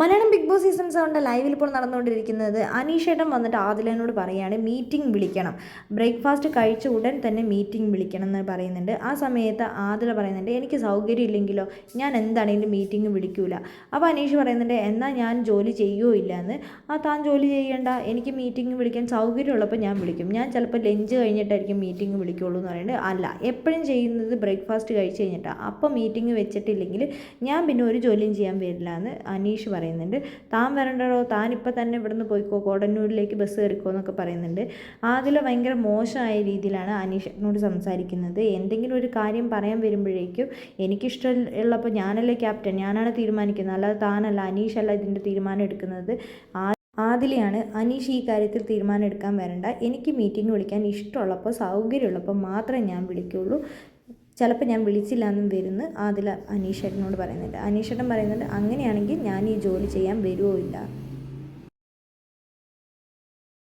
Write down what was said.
Malayalam big Boss season സെവന്റെ ലൈവിൽ ഇപ്പോൾ നടന്നുകൊണ്ടിരിക്കുന്നത് അനീഷേട്ടൻ വന്നിട്ട് ആദിലനോട് പറയുകയാണ് മീറ്റിംഗ് വിളിക്കണം. ബ്രേക്ക്ഫാസ്റ്റ് കഴിച്ച ഉടൻ തന്നെ മീറ്റിംഗ് വിളിക്കണം എന്ന് പറയുന്നുണ്ട്. ആ സമയത്ത് ആദില പറയുന്നുണ്ട് എനിക്ക് സൗകര്യം ഇല്ലെങ്കിലോ? ഞാൻ എന്താണെങ്കിലും മീറ്റിംഗ് വിളിക്കൂല? അപ്പോൾ അനീഷ് പറയുന്നുണ്ട് എന്നാൽ ഞാൻ ജോലി ചെയ്യുകയോ ഇല്ല എന്ന്. ആ താൻ ജോലി ചെയ്യേണ്ട. എനിക്ക് മീറ്റിംഗ് വിളിക്കാൻ സൗകര്യമുള്ളപ്പോൾ ഞാൻ വിളിക്കും. ഞാൻ ചിലപ്പോൾ ലഞ്ച് കഴിഞ്ഞിട്ടായിരിക്കും മീറ്റിംഗ് വിളിക്കുള്ളൂ എന്ന് പറയുന്നത് അല്ല എപ്പോഴും ചെയ്യുന്നത് ബ്രേക്ക്ഫാസ്റ്റ് കഴിച്ച് കഴിഞ്ഞിട്ടാണ്. അപ്പോൾ മീറ്റിംഗ് വെച്ചിട്ടില്ലെങ്കിൽ ഞാൻ പിന്നെ ഒരു ജോലിയും ചെയ്യാൻ വരില്ല എന്ന് അനീഷ് പറയുന്നുണ്ട്. താൻ വരണ്ടോ താൻ ഇപ്പം തന്നെ ഇവിടുന്ന് പോയിക്കോ കോടന്നൂരിലേക്ക് ബസ് കയറിക്കോ എന്നൊക്കെ പറയുന്നുണ്ട്. അതിൽ ഭയങ്കര മോശമായ രീതിയിലാണ് അനീഷിനോട് സംസാരിക്കുന്നത്. എന്തെങ്കിലും ഒരു കാര്യം പറയാൻ വരുമ്പോഴേക്കും എനിക്കിഷ്ടമുള്ളപ്പോൾ ഞാനല്ലേ ക്യാപ്റ്റൻ ഞാനാണ് തീരുമാനിക്കുന്നത്. അല്ലാതെ താനല്ല അനീഷല്ല ഇതിന്റെ തീരുമാനം എടുക്കുന്നത്. ആദിലെയാണ് അനീഷ് ഈ കാര്യത്തിൽ തീരുമാനം എടുക്കാൻ വരണ്ട. എനിക്ക് മീറ്റിംഗ് വിളിക്കാൻ ഇഷ്ടമുള്ളപ്പോൾ സൗകര്യമുള്ളപ്പോൾ മാത്രമേ ഞാൻ വിളിക്കുള്ളൂ. ചിലപ്പോൾ ഞാൻ വിളിച്ചില്ല എന്നും വരുന്നു ആദില അനീഷേട്ടനോട് പറയുന്നുണ്ട്. അനീഷേട്ടൻ പറയുന്നുണ്ട് അങ്ങനെയാണെങ്കിൽ ഞാൻ ഈ ജോലി ചെയ്യാൻ വരുമോ ഇല്ല?